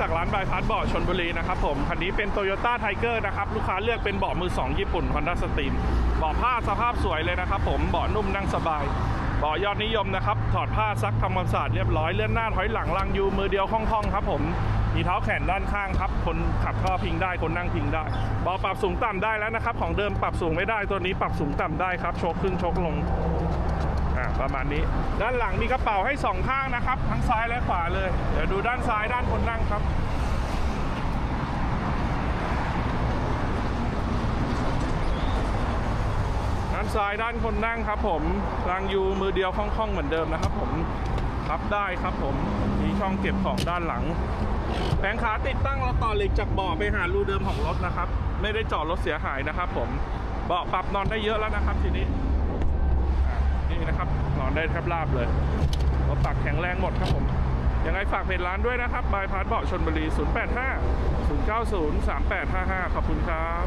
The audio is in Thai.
จากร้านบายพาสเบาะชนบุรีนะครับผม คันนี้เป็น Toyota Tiger นะครับ ลูกค้าเลือกเป็นเบาะมือ 2 ญี่ปุ่น Honda Stream เบาะผ้าสภาพสวยเลยนะครับผม เบาะนุ่มนั่งสบายเบาะยอดนิยมนะครับ ถอดผ้าซักทำความสะอาดเรียบร้อย เลื่อนหน้าถอยหลังลังยูมือเดียวคล่องๆครับผม มีเท้าแขนด้านข้างครับ คนขับก็พิงได้ คนนั่งพิงได้ เบาะปรับสูงต่ำได้แล้วนะครับ ของเดิมปรับสูงไม่ได้ ตัวนี้ปรับสูงต่ำได้ครับ โชคขึ้นโชคลง ประมาณนี้ ด้านหลังมีกระเป๋าให้สองข้างนะครับ ทั้งซ้ายและขวาเลย เดี๋ยวดูด้านซ้ายด้านคนนั่งครับด้านซ้ายด้านคนนั่งครับ ผมรางยูมือเดียวคล่องๆเหมือนเดิมนะครับ ผมพับได้ครับผมมีช่องเก็บของด้านหลังแผงขาติดตั้งเราต่อเหล็กจากเบาะไปหารูเดิมของรถนะครับ ไม่ได้จอดรถเสียหายนะครับ ผมเบาะปรับนอนได้เยอะแล้วนะครับ ทีนี้อ่นี่นะครับ ได้แทบราบเลยรถตักแข็งแรงหมดครับผม ยังไงฝากเพจร้านด้วยนะครับบายพาสเบาะชนบุรี 085 090 3855 ขอบคุณครับ